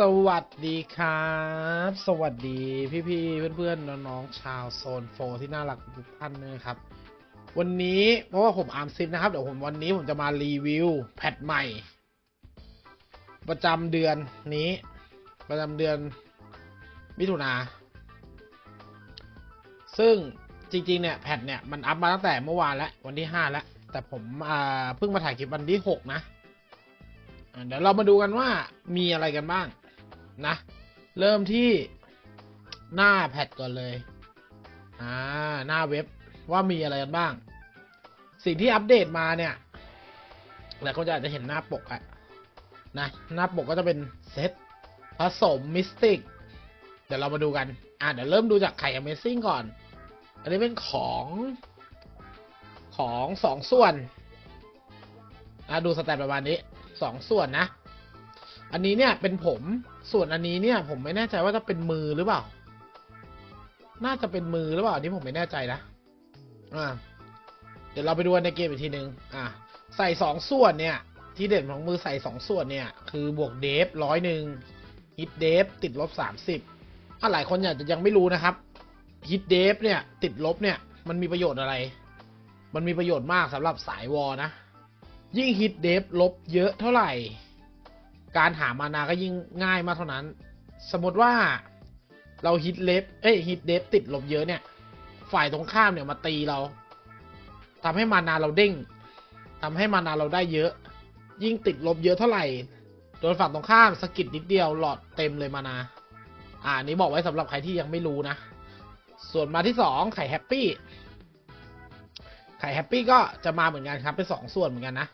สวัสดีครับ สวัสดีพี่ๆเพื่อนๆน้องๆชาวโซนโฟที่น่ารักทุกท่านนะครับ วันนี้เพราะว่าผมอาร์มซิปนะครับ เดี๋ยวผมวันนี้ผมจะมารีวิวแพทใหม่ ประจำเดือนนี้ ประจำเดือนมิถุนาซึ่งจริงๆเนี่ยแพทเนี่ยมันอัพมาตั้งแต่เมื่อวานแล้ววันที่ห้าแล้ว แต่ผมเพิ่งมาถ่ายคลิปวันที่หกนะเดี๋ยวเรามาดูกันว่ามีอะไรกันบ้าง นะ เริ่มที่หน้าแพทก่อนเลย อ่า หน้าเว็บว่ามีอะไรกันบ้าง สิ่งที่อัปเดตมาเนี่ยหลายคนจะอาจจะเห็นหน้าปกอะนะ หน้าปกก็จะเป็นเซตผสมมิสติก เดี๋ยวเรามาดูกัน อ่าเดี๋ยวเริ่มดูจากไข่ Amazing ก่อน อันนี้เป็นของของสองส่วนนะดูสแตทประมาณนี้สองส่วนนะ อันนี้เนี่ยเป็นผม ส่วนอันนี้เนี่ย ผมไม่แน่ใจว่าจะเป็นมือหรือเปล่า น่าจะเป็นมือหรือเปล่าอันนี้ผมไม่แน่ใจนะ อ่า เดี๋ยวเราไปดูในเกมอีกทีหนึ่งอ่า ใส่สองส่วนเนี่ย ที่เด่นของมือใส่สองส่วนเนี่ย คือบวกเดฟร้อยหนึ่งฮิตเดฟติดลบสามสิบถ้าหลายคนอาจจะยังไม่รู้นะครับฮิตเดฟเนี่ย ติดลบเนี่ย มันมีประโยชน์อะไร มันมีประโยชน์มากสำหรับสายวอลนะ ยิ่งฮิตเดฟลบเยอะเท่าไหร่ การหามานาก็ยิ่งง่ายมากเท่านั้น สมมติว่าเราฮิตเลฟเอ้ยฮิตเดฟติดลบเยอะเนี่ย ฝ่ายตรงข้ามเนี่ยมาตีเราทำให้มานาเราเด้งทำให้มานาเราได้เยอะ ยิ่งติดลบเยอะเท่าไหร่โดนฝั่งตรงข้ามสกิดนิดเดียวหลอดเต็มเลยมานา อ่านนี้บอกไว้สำหรับใครที่ยังไม่รู้นะ ส่วนมาที่สองไข่แฮปปี้ไข่แฮปปี้ก็จะมาเหมือนกันครับเป็นสองส่วนเหมือนกันนะ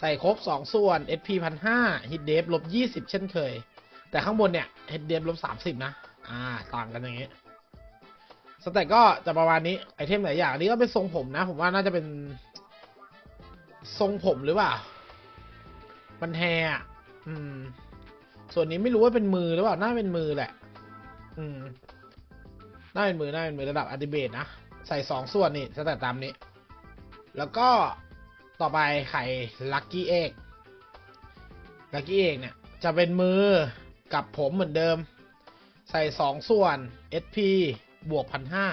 ใส่ครบสองส่วน SP พันห้าฮิตเดฟลบยี่สิบเช่นเคย แต่ข้างบนเนี่ยฮิตเดฟลบสามสิบนะ อ่า ต่างกันอย่างงี้สแต็กก็จะประมาณนี้ ไอเทมหลายอย่างนี้ก็เป็นทรงผมนะ ผมว่าน่าจะเป็น ทรงผมหรือเปล่า มันแฮอะอืม ส่วนนี้ไม่รู้ว่าเป็นมือหรือเปล่า น่าเป็นมือแหละ อืม น่าเป็นมือ น่าเป็นมือระดับอัติเบตนะ ใส่สองส่วนนี่สแต็กตามนี้ แล้วก็ ต่อไปไข่ลัคกี้เอกลัคกี้เอกเนี่ย จะเป็นมือกับผมเหมือนเดิม ใส่สองส่วน SP บวกพันห้า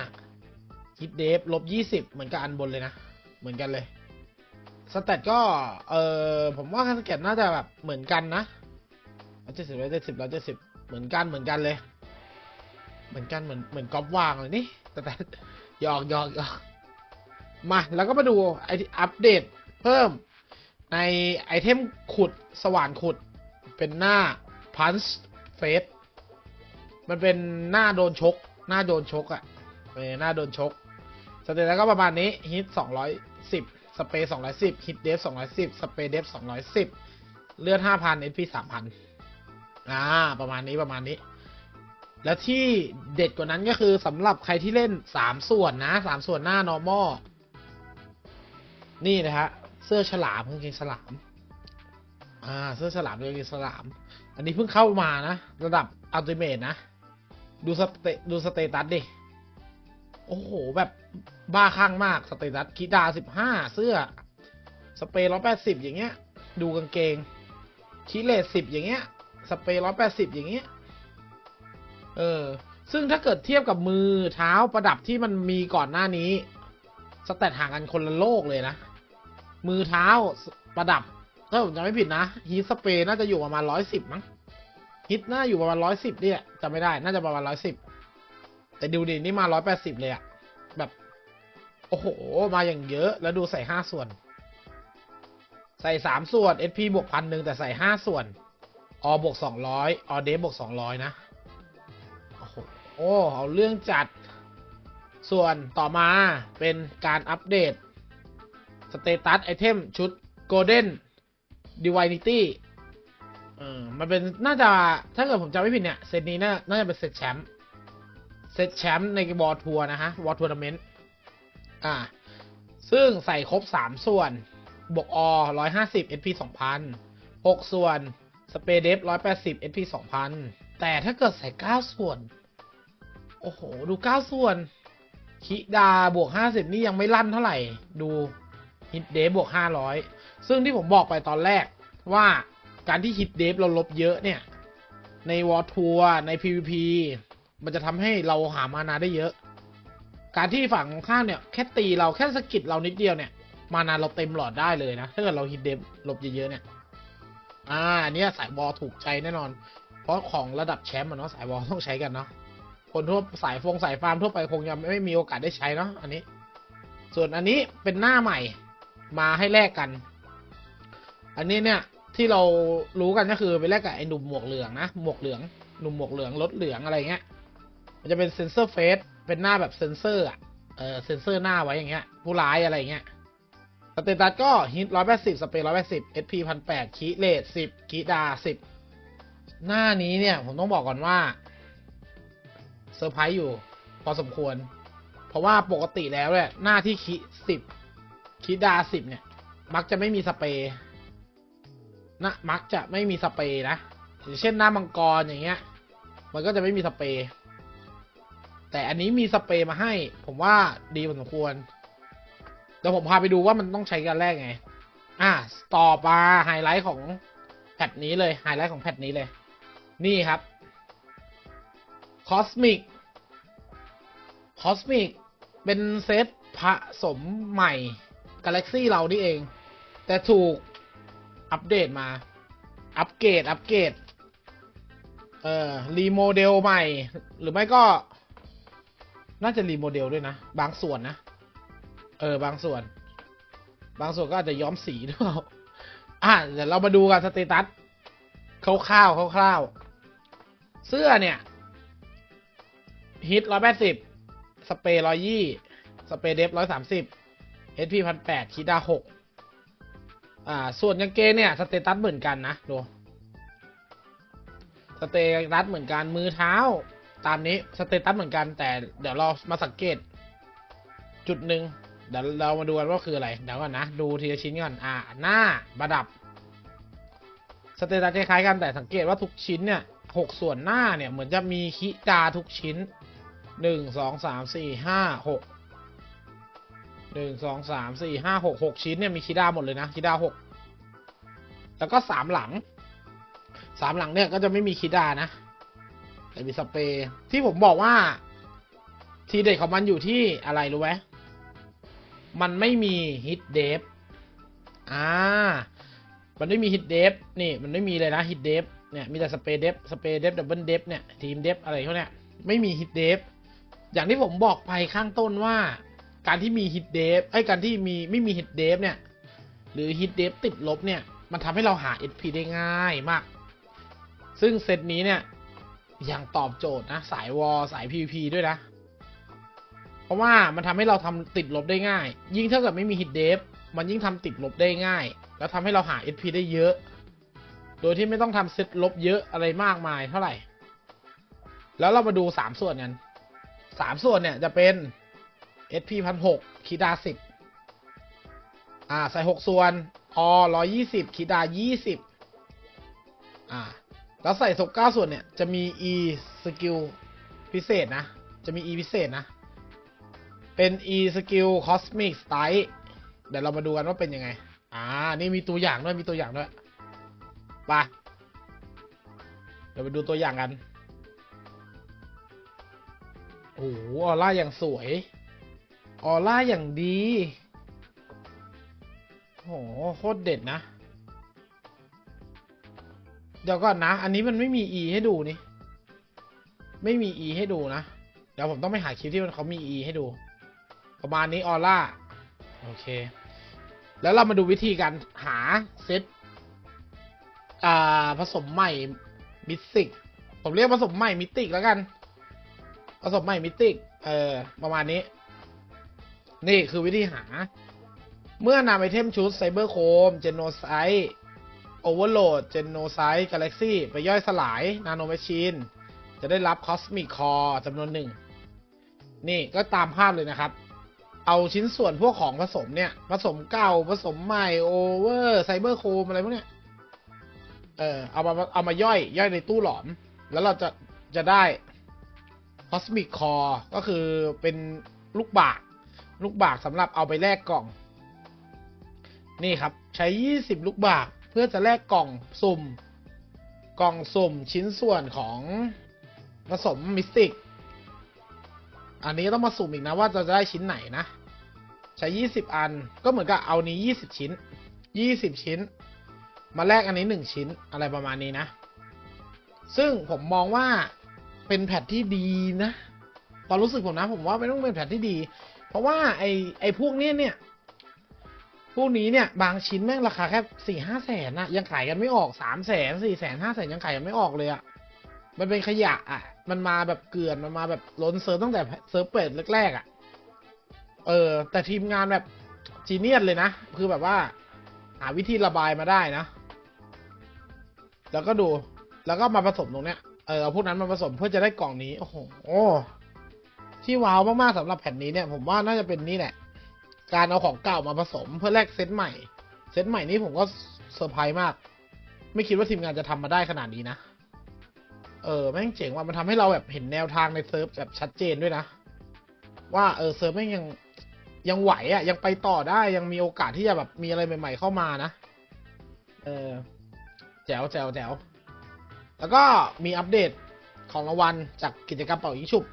ฮิตเดฟลบยี่สิบเหมือนกับอันบนเลยนะ เหมือนกันเลยสแตทก็ เออผมว่าสแตทน่าจะแบบเหมือนกันนะร้อยเจ็ดสิบร้อยเจ็ดสิบร้อยเจ็ดสิบเหมือนกันเหมือนกันเลย เหมือนกันเหมือนเหมือนกอล์ฟวางเลยนี่แต่แต่หยอกหยอกหยอกมา แล้วก็มาดูไอที่อัปเดต เพิ่มในไอเทมขุดสว่านขุดเป็นหน้า punch face มันเป็นหน้าโดนชก หน้าโดนชกอะ่ะเออหน้าโดนชกสเตตแล้วก็ประมาณนี้ฮิตสองร้อยสิบสเปย์สองร้อยสิบฮิตเดฟสองร้อยสิบสเปย์เดฟสองร้อยสิบเลือดห้าพันเอพีสามพันอ่า ประมาณนี้ประมาณนี้ และที่เด็ดกว่านั้นก็คือสำหรับใครที่เล่นสามส่วนนะสามส่วนหน้า normal นี่นะฮะ เสื้อฉลามกางเกงฉลาม อ่า เสื้อฉลามกางเกงฉลาม อันนี้เพิ่งเข้ามานะ ระดับอัลติเมทนะ ดูสเตดูสเตตัสดิ โอ้โห แบบบ้าคลั่งมาก สเตตัสคิดาสิบห้าเสื้อ สเปรย์ร้อยแปดสิบอย่างเงี้ย ดูกางเกงคิเลสสิบอย่างเงี้ย สเปรย์ร้อยแปดสิบอย่างเงี้ย เออ ซึ่งถ้าเกิดเทียบกับมือเท้าประดับที่มันมีก่อนหน้านี้ สแตทห่างกันคนละโลกเลยนะ มือเท้าประดับถ้าผมจำไม่ผิดนะฮีทสเปรย์น่าจะอยู่ประมาณร้อยสิบมั้งฮิตน่าอยู่ประมาณร้อยสิบเนี่ยจำไม่ได้ น่าจะประมาณร้อยสิบแต่ดูดินี่มาร้อยแปดสิบเลยอะแบบ โอ้โห มาอย่างเยอะ แล้วดูใส่ห้าส่วน ใส่สามส่วน SP บวกพันหนึ่งแต่ใส่ห้าส่วนอบวกสองร้อยอเดฟบวกสองร้อยนะ โอ้โหเอาเรื่องจัด ส่วนต่อมาเป็นการอัปเดต สเตตัสไอเทมชุด Golden Divinity เออมันเป็นน่าจะถ้าเกิดผมจำไม่ผิดเนี่ย เซตนี้น่าน่าจะเป็นเซตแชมป์เซตแชมป์ในวอลทัวร์นะฮะวอลทัวร์นาเมนต์อ่า ซึ่งใส่ครบสามส่วน บวกอร้อยห้าสิบ SP สองพันหกส่วน สเปเดฟร้อยแปดสิบ SP สองพันแต่ถ้าเกิดใส่เก้าส่วน โอ้โห ดูเก้าส่วน คิดาบวกห้าสิบนี่ยังไม่ลั่นเท่าไหร่ ดู ฮิตเดฟบวกห้าร้อยซึ่งที่ผมบอกไปตอนแรกว่าการที่ฮิตเดฟเราลบเยอะเนี่ย ในวอ r ทัวใน PVP มันจะทำให้เราหามานาได้เยอะ การที่ฝั่งข้ามเนี่ย แค่ตีเราแค่สะกิดเรานิดเดียวเนี่ย มานาเราเต็มหลอดได้เลยนะ ถ้าเกิดเราฮิตเดฟลบเยอะๆเนี่ย อ่าอันเนี้ยสายวอถูกใจแน่นอน เพราะของระดับแชมป์อะเนาะสายวอต้องใช้กันเนาะคนทั่วสายฟงสายฟาร์มทั่วไปคงยังไม่มีโอกาสได้ใช้เนาะอันนี้ ส่วนอันนี้เป็นหน้าใหม่ มาให้แลกกัน อันนี้เนี่ยที่เรารู้กันก็คือไปแลกกับไอ้หนุ่มหมวกเหลืองนะหมวกเหลืองหนุ่มหมวกเหลืองรถเหลืองอะไรเงี้ย มันจะเป็นเซนเซอร์เฟสเป็นหน้าแบบเซนเซอร์อะเออเซนเซอร์หน้าไว้อย่างเงี้ย ผู้ร้ายอะไรเงี้ยสเตตัสก็ฮิตร้อยแปดสิบสเปรย์ร้อยแปดสิบเอสพีพันแปดคีเลทสิบคีดาสิบหน้านี้เนี่ย ผมต้องบอกก่อนว่าเซอร์ไพรส์อยู่ พอสมควร เพราะว่าปกติแล้วเนี่ยหน้าที่คีสิบ คีดาสิบเนี่ย มักจะไม่มีสเปรย์นะมักจะไม่มีสเปรย์นะอย่างเช่นหน้ามังกรอย่างเงี้ย มันก็จะไม่มีสเปรย์แต่อันนี้มีสเปรย์มาให้ ผมว่าดีพอสมควรเดี๋ยวผมพาไปดูว่ามันต้องใช้กันแรกไง อะต่อมาไฮไลท์ของแพทนี้เลยไฮไลท์ของแพทนี้เลย นี่ครับคอสมิกคอสมิกเป็นเซตผสมใหม่ กาแล็กซี่เรานี่เอง แต่ถูกอัปเดตมา อัปเกรด อัปเกรด เอ่อ รีโมเดลใหม่ หรือไม่ก็ น่าจะรีโมเดลด้วยนะ บางส่วนนะ เออ บางส่วน บางส่วนก็อาจจะย้อมสีด้วยเปล่าอะ เดี๋ยวเรามาดูกันสเตตัสคร่าวๆคร่าวๆเสื้อเนี่ย ฮิตร้อยแปดสิบ สเปรย์ร้อยยี่ สเปรย์เดฟร้อยสามสิบ เอสพีพันแปดคิดาหกอ่า ส่วนกางเกงเนี่ย สเตตัสเหมือนกันนะ ดู สเตตัสเหมือนกัน มือเท้า ตามนี้ สเตตัสเหมือนกัน แต่เดี๋ยวเรามาสังเกต จุดหนึ่ง เดี๋ยวเรามาดูกันว่าคืออะไร เดี๋ยวก่อนนะ ดูทีละชิ้นก่อน อ่า หน้าประดับ สเตตัสคล้ายๆกัน แต่สังเกตว่าทุกชิ้นเนี่ยหกส่วนหน้าเนี่ย เหมือนจะมีคิดาทุกชิ้นหนึ่งสองสามสี่ห้าหก หนึ่งสองสามสี่ห้าหกหกชิ้นเนี่ยมีคิดาหมดเลยนะคิดาหกแล้วก็สามหลังสามหลังเนี่ยก็จะไม่มีคิดานะแต่มีสเปรย์ที่ผมบอกว่า ทีเด็ดของมันอยู่ที่อะไรรู้ไหมมันไม่มีฮิตเดฟอ่ามันไม่มีฮิตเดฟนี่มันไม่มีเลยนะฮิตเดฟเนี่ยมีแต่สเปรย์เดฟสเปรย์เดฟดับเบิลเดฟเนี่ยทีมเดฟอะไรเขาเนี่ยไม่มีฮิตเดฟอย่างที่ผมบอกไปข้างต้นว่า การที่มีฮิตเดฟไอ้การที่มีไม่มีฮิตเดฟเนี่ย หรือฮิตเดฟติดลบเนี่ย มันทำให้เราหา SP ได้ง่ายมาก ซึ่งเซตนี้เนี่ยยังตอบโจทย์นะ สายวอลสาย PVP ด้วยนะ เพราะว่ามันทำให้เราทำติดลบได้ง่าย ยิ่งถ้าเกิดไม่มีฮิตเดฟมันยิ่งทำติดลบได้ง่าย แล้วทำให้เราหา SP ได้เยอะ โดยที่ไม่ต้องทำเซตลบเยอะอะไรมากมายเท่าไหร่ แล้วเรามาดูสามส่วนกันสามส่วนเนี่ยจะเป็น SP พันหกคีดาสิบอ่า ใส่หกส่วนอร้อยยี่สิบคีดายี่สิบอ่า แล้วใส่ศพเก้าส่วนเนี่ย จะมี e สกิลพิเศษนะ จะมี e พิเศษนะ เป็น e สกิล cosmic style เดี๋ยวเรามาดูกันว่าเป็นยังไง อ่า นี่มีตัวอย่างด้วย มีตัวอย่างด้วยไปเดี๋ยวไปดูตัวอย่างกัน โอ้โหออร่าอย่างสวย ออร่าอย่างดี โห โคตรเด็ดนะ เดี๋ยวก่อนนะ อันนี้มันไม่มี e ให้ดูนี่ ไม่มี e ให้ดูนะ เดี๋ยวผมต้องไปหาคลิปที่มันเขามี e ให้ดู ประมาณนี้ออร่า โอเค แล้วเรามาดูวิธีการหาเซตอ่า ผสมใหม่มิติก ผมเรียกผสมใหม่มิติกแล้วกัน ผสมใหม่มิติก เออ ประมาณนี้ นี่คือวิธีหา เมื่อนำไอเทมชุดไซเบอร์โคมเจโนไซโอเวอร์โหลดเจโนไซกาแล็กซี่ไปย่อยสลาย นาโนแมชชีน จะได้รับคอสมิคคอจำนวนหนึ่ง นี่ก็ตามภาพเลยนะครับ เอาชิ้นส่วนพวกของผสมเนี่ย ผสมเก่าผสมใหม่โอเวอร์ไซเบอร์โคมอะไรพวกเนี้ยเออเอามาเอามาย่อยย่อยในตู้หลอม แล้วเราจะจะได้คอสมิคคอก็คือเป็นลูกบาก ลูกบากสำหรับเอาไปแลกกล่อง นี่ครับใช้ 20 ลูกบากเพื่อจะแลกกล่องสุ่ม กล่องสุ่มชิ้นส่วนของผสมมิสติก อันนี้ต้องมาสุ่มอีกนะว่าจะได้ชิ้นไหนนะ ใช้ยี่สิบอันก็เหมือนกับเอานี้ยี่สิบชิ้นยี่สิบชิ้น มาแลกอันนี้หนึ่งชิ้นอะไรประมาณนี้นะ ซึ่งผมมองว่าเป็นแพทที่ดีนะความรู้สึกผมนะ ผมว่าไม่ต้องเป็นแพทที่ดี เพราะว่าไอ้ไอ้พวกเนี้ยเนี่ยพวกนี้เนี่ยบางชิ้นแม่งราคาแค่สี่ห้าแสนนะยังขายกันไม่ออกสามแสนสี่แสนห้าแสนยังขายกันไม่ออกเลยอะมันเป็นขยะอะมันมาแบบเกลื่อนมันมาแบบล้นเซิร์ฟตั้งแต่เซิร์ฟเปิดแรกๆอะเออ แต่ทีมงานแบบจีเนียสเลยนะ คือแบบว่า หาวิธีระบายมาได้นะ แล้วก็ดูแล้วก็มาผสมตรงเนี้ยเออเอาพวกนั้นมาผสมเพื่อจะได้กล่องนี้ โอ้โห ที่ว้าวมากๆสำหรับแผ่นนี้เนี่ยผมว่าน่าจะเป็นนี่แหละ การเอาของเก่ามาผสมเพื่อแลกเซตใหม่ เซตใหม่นี้ผมก็เซอร์ไพรส์มาก ไม่คิดว่าทีมงานจะทำมาได้ขนาดนี้นะ เออแม่งเจ๋งว่ามันทำให้เราแบบเห็นแนวทางในเซิร์ฟแบบชัดเจนด้วยนะ ว่าเออเซิร์ฟแม่งยังยังไหวอะ่ะ ยังไปต่อได้ยังมีโอกาสที่จะแบบมีอะไรใหม่ ๆ เข้ามานะ เออแจ๋วแจ๋วแจ๋วแล้วก็มีอัปเดตของรางวัลจากกิจกรรมเป่ายิงฉุบ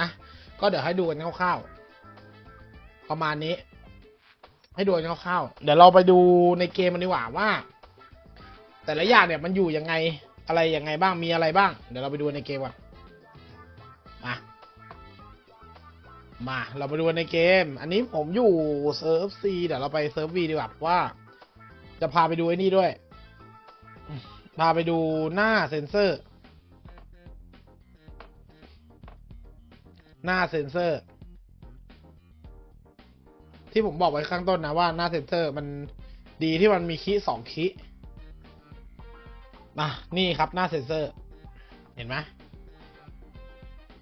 อะ ก็เดี๋ยวให้ดูกันคร่าวๆประมาณนี้ ให้ดูกันคร่าวๆเดี๋ยวเราไปดูในเกมมันดีกว่าว่า แต่ละอย่างเนี่ยมันอยู่ยังไงอะไรยังไงบ้างมีอะไรบ้าง เดี๋ยวเราไปดูในเกมก่อนมามาเราไปดูในเกม อันนี้ผมอยู่เซิร์ฟซีเดี๋ยวเราไปเซิร์ฟวีดีกว่าว่า จะพาไปดูไอ้นี่ด้วย พาไปดูหน้าเซนเซอร์ หน้าเซ็นเซอร์ ที่ผมบอกไว้ข้างต้นนะว่าหน้าเซ็นเซอร์มันดีที่มันมีคีสองคีมานี่ครับหน้าเซ็นเซอร์ เห็นไหม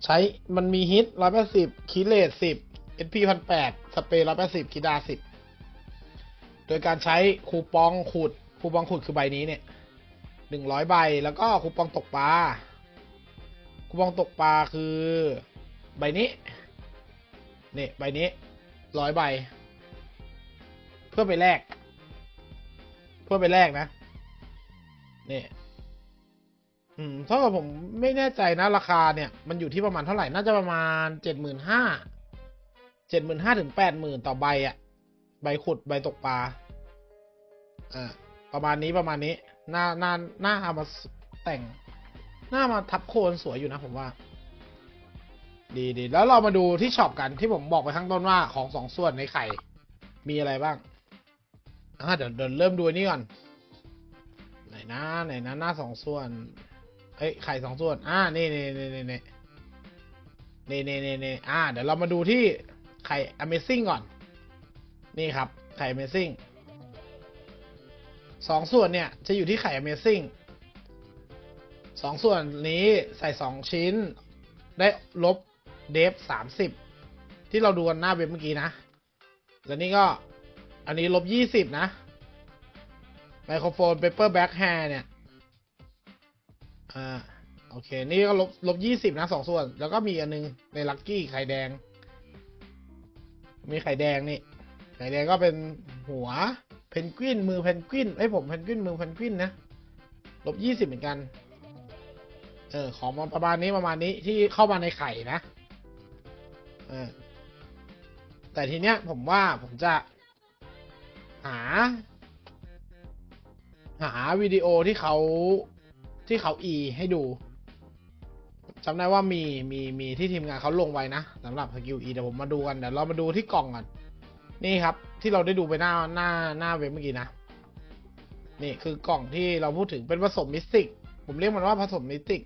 ใช้มันมีฮิตร้อยแปดสิบคีเลทสิบ SP พันแปดสเปรย์ร้อยแปดสิบคีดาสิบโดยการใช้คูปองขุดคูปองขุดคือใบนี้เนี่ยหนึ่งร้อยใบแล้วก็คูปองตกปลาคูปองตกปลาคือ ใบนี้นี่ใบนี้ร้อยใบ เพื่อไปแลกเพื่อไปแลกนะนี่อืมเท่ากับผมไม่แน่ใจนะราคาเนี่ย มันอยู่ที่ประมาณเท่าไหร่ น่าจะประมาณเจ็ดหมื่นห้าเจ็ดหมื่นห้าถึงแปดหมื่นต่อใบอะใบขุดใบตกปลาอ่าประมาณนี้ประมาณนี้ หน้าหน้าหน้าเอามาแต่ง หน้ามาทับโคนสวยอยู่นะผมว่า ดีดีแล้วเรามาดูที่ช็อปกันที่ผมบอกไปข้างต้นว่าของสองส่วนในไข่ มีอะไรบ้างอ่าเดี๋ยวเดี๋ยวเริ่มดูนนี้ก่อน ไหนนะไหนนะหน้าสองส่วนเอ้ยไข่สองส่วน อ่านี่นี่นี่นี่นี่นี่นี่นี่นี่อ่า เดี๋ยวเรามาดูที่ไข่ Amazing ก่อน นี่ครับ ไข่ Amazing สองส่วนเนี่ย จะอยู่ที่ไข่ Amazing สองส่วนนี้ใส่สองชิ้น ได้ลบ เดฟสามสิบที่เราดูกันหน้าเว็บเมื่อกี้นะ แล้วนี่ก็อันนี้ลบยี่สิบนะ ไมโครโฟนเปเปอร์แบ็กแฮร์เนี่ย อ่า โอเค นี่ก็ลบลบยี่สิบนะสองส่วน แล้วก็มีอันนึงในลักกี้ไข่แดง มีไข่แดงนี่ ไข่แดงก็เป็นหัว เพนกวินมือเพนกวินไอ้ผมเพนกวินมือเพนกวินนะ ลบยี่สิบเหมือนกัน เออ ของมันประมาณนี้ประมาณนี้ที่เข้ามาในไข่นะ แต่ทีเนี้ยผมว่าผมจะ หา หาวิดีโอที่เขาที่เขาอีให้ดูจำได้ว่ามีมีมีที่ทีมงานเขาลงไว้นะสำหรับสกิลอีเดี๋ยวผมมาดูกันเดี๋ยวเรามาดูที่กล่องก่อนนี่ครับ ที่เราได้ดูไปหน้าหน้าหน้าเว็บเมื่อกี้นะนี่คือกล่องที่เราพูดถึงเป็นผสมมิสติก ผมเรียกมันว่าผสมมิสติก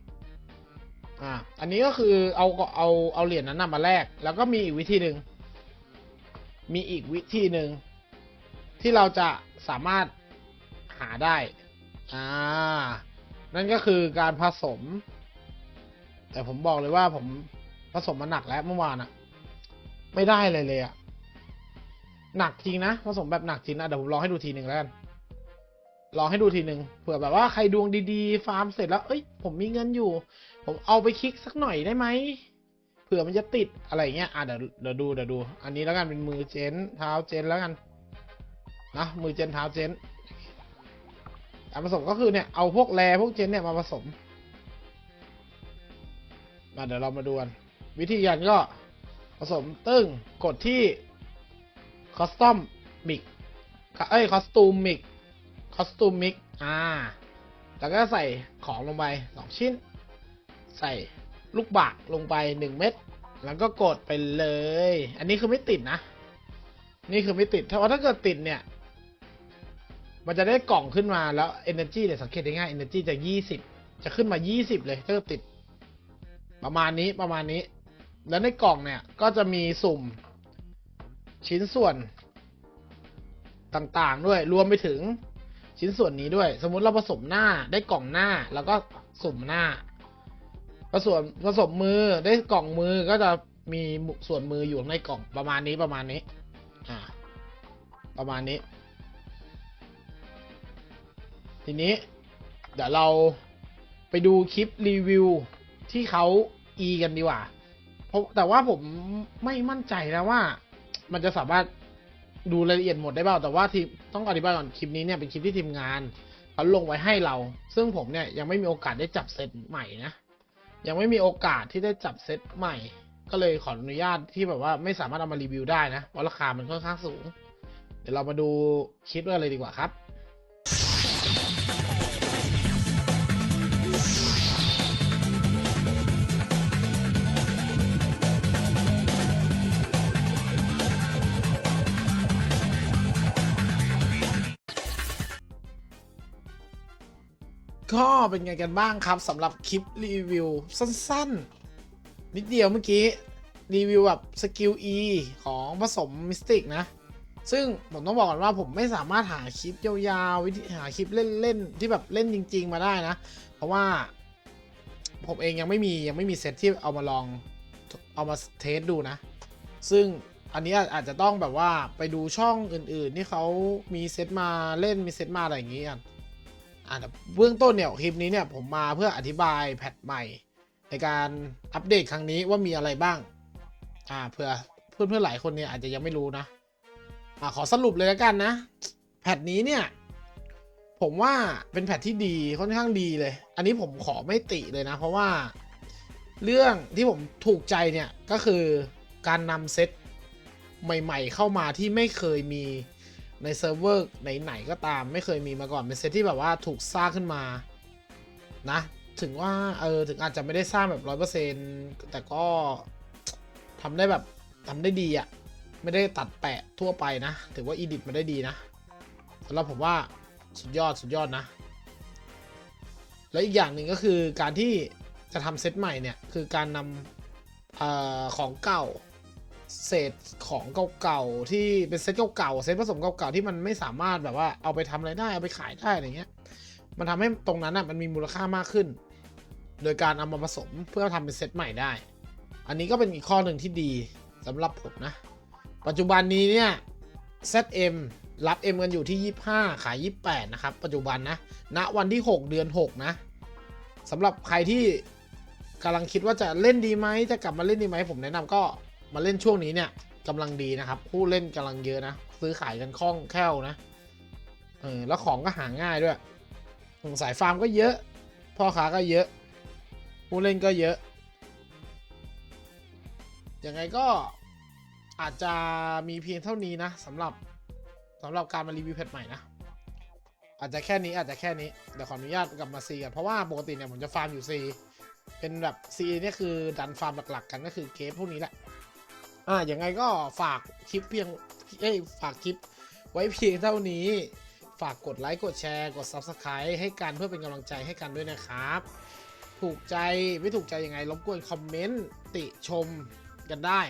อ่า อันนี้ก็คือเอาเอาเอาเหรียญนั้นนมาแลกแล้วก็มีอีกวิธีหนึ่งมีอีกวิธีหนึ่งที่เราจะสามารถหาได้อ่านั่นก็คือการผสม แต่ผมบอกเลยว่าผมผสมมาหนักแล้วเมื่อวานอะไม่ได้เลยเลยอะหนักจริงนะผสมแบบหนักจริงนะเดี๋ยวผมลองให้ดูทีหนึ่งแล้วกัน ลองให้ดูทีหนึ่งเผื่อแบบว่าใครดวงดีๆ ฟาร์มเสร็จแล้ว เอ้ย ผมมีเงินอยู่ ผมเอาไปคลิกสักหน่อยได้ไหมเผื่อมันจะติดอะไรเงี้ยอะเดี๋ยวเดี๋ยวดูเดี๋ยวดู อันนี้แล้วกันเป็นมือเจนเท้าเจนแล้วกันนะมือเจนเท้าเจนการผสมก็คือเนี่ยเอาพวกแรพวกเจนเนี่ยมาผสมมาเดี๋ยวเรามาดูกันวิธีการก็ผสมตึ้งกดที่คอสตอมมิกเอ้ยคอสตูมมิก อสตูมมิกอ่า แล้วก็ใส่ของลงไปสองชิ้น ใส่ลูกบากลงไปหนึ่งเม็ด แล้วก็กดไปเลย อันนี้คือไม่ติดนะ นี่คือไม่ติด ถ้าว่าถ้าเกิดติดเนี่ย มันจะได้กล่องขึ้นมาแล้ว Energy เนี่ยสังเกตได้ง่าย Energy จะยี่สิบจะขึ้นมายี่สิบเลย ถ้าเกิดติด ประมาณนี้ ประมาณนี้ แล้วในกล่องเนี่ย ก็จะมีสุ่ม ชิ้นส่วนต่างๆ ด้วย รวมไปถึง ชิ้นส่วนนี้ด้วย สมมุติเราผสมหน้าได้กล่องหน้า แล้วก็สุ่มหน้า ผสมผสมมือได้กล่องมือก็จะมีส่วนมืออยู่ในกล่องประมาณนี้ประมาณนี้อ่าประมาณนี้ ทีนี้ เดี๋ยวเราไปดูคลิปรีวิวที่เขาอีกันดีกว่าเพราะแต่ว่าผมไม่มั่นใจนะว่า มันจะสามารถ ดูรายละเอียดหมดได้เปล่าแต่ว่าทีมต้องอธิบายก่อนคลิปนี้เนี่ยเป็นคลิปที่ทีมงานเขาลงไว้ให้เรา ซึ่งผมเนี่ยยังไม่มีโอกาสได้จับเซตใหม่นะยังไม่มีโอกาสที่ได้จับเซตใหม่ ก็เลยขออนุญาตที่แบบว่าไม่สามารถเอามารีวิวได้นะเพราะราคามันค่อนข้างสูง เดี๋ยวเรามาดูคลิปกันเลยดีกว่าครับ ก็เป็นไงกันบ้างครับสำหรับคลิปรีวิวสั้นๆ นิดเดียวเมื่อกี้ รีวิวแบบสกิล E ของผสมมิสติกนะ ซึ่งผมต้องบอกก่อนว่าผมไม่สามารถหาคลิปยาวๆวิธีหาคลิปเล่นๆ ที่แบบเล่นจริง ๆ มาได้นะ เพราะว่า ผมเองยังไม่มียังไม่มีเซตที่เอามาลองเอามาเทสดูนะ ซึ่งอันนี้อาจจะต้องแบบว่าไปดูช่องอื่นๆ ที่เขามีเซตมาเล่นมีเซตมาอะไรอย่างงี้กัน อ่าแต่เบื้องต้นเนี่ยคลิปนี้เนี่ยผมมาเพื่ออธิบายแพทใหม่ ในการอัปเดตครั้งนี้ว่ามีอะไรบ้าง อ่าเพื่อเพื่อนเพื่อนหลายคนเนี่ยอาจจะยังไม่รู้นะ อ่าขอสรุปเลยแล้วกันนะ แพทนี้เนี่ย ผมว่าเป็นแพทที่ดีค่อนข้างดีเลย อันนี้ผมขอไม่ติเลยนะ เพราะว่าเรื่องที่ผมถูกใจเนี่ยก็คือการนำเซตใหม่ ๆ เข้ามาที่ไม่เคยมี ในเซิร์ฟเวอร์ไหนๆก็ตามไม่เคยมีมาก่อนเป็นเซตที่แบบว่าถูกสร้างขึ้นมานะ ถึงว่าเออถึงอาจจะไม่ได้สร้างแบบร้อยเปอร์เซ็นแต่ก็ทำได้แบบทำได้ดีอะ่ะ ไม่ได้ตัดแปะทั่วไปนะ ถือว่าอีดิทมาได้ดีนะสำหรับผมว่าสุดยอดสุดยอดนะ และอีกอย่างหนึ่งก็คือการที่จะทำเซตใหม่เนี่ย คือการนำออของเก่า เศษของเก่าๆที่เป็นเซตเก่าๆเซตผสมเก่าๆที่มันไม่สามารถแบบว่าเอาไปทำอะไรได้เอาไปขายได้อะไรเงี้ย มันทำให้ตรงนั้นอะมันมีมูลค่ามากขึ้น โดยการเอามาผสมเพื่อทำเป็นเซตใหม่ได้ อันนี้ก็เป็นอีกข้อหนึ่งที่ดีสำหรับผมนะ ปัจจุบันนี้เนี่ย ZM รับ M กันอยู่ที่ 25 ขาย 28 นะครับ ปัจจุบันนะณวันที่ 6 เดือน 6 นะสำหรับใครที่กำลังคิดว่าจะเล่นดีไหมจะกลับมาเล่นดีไหมผมแนะนำก็ มาเล่นช่วงนี้เนี่ยกำลังดีนะครับ ผู้เล่นกำลังเยอะนะ ซื้อขายกันคล่องแคล่วนะเออแล้วของก็หาง่ายด้วย สายฟาร์มก็เยอะ พ่อค้าก็เยอะ ผู้เล่นก็เยอะ ยังไงก็อาจจะมีเพียงเท่านี้นะสำหรับสำหรับการมารีวิวเพจใหม่นะ อาจจะแค่นี้อาจจะแค่นี้ เดี๋ยวขออนุญาตกลับมาซีกัน เพราะว่าปกติเนี่ยผมจะฟาร์มอยู่ซีเป็นแบบซีนี่คือดันฟาร์มหลักๆ กันก็คือเกมพวกนี้แหละ อ่าอยังไงก็ฝากคลิปเพียงเอ้ยฝากคลิปไว้เพียงเท่านี้ ฝากกดไลค์กดแชร์ กด Subscribe ให้กันเพื่อเป็นกำลังใจให้กันด้วยนะครับ ถูกใจไม่ถูกใจยังไงรบกวนคอมเมนต์ติชมกันได้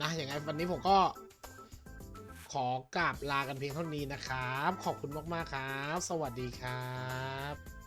นะอย่างไงวันนี้ผมก็ขอกราบลากันเพียงเท่านี้นะครับ ขอบคุณมาก ๆ ครับ สวัสดีครับ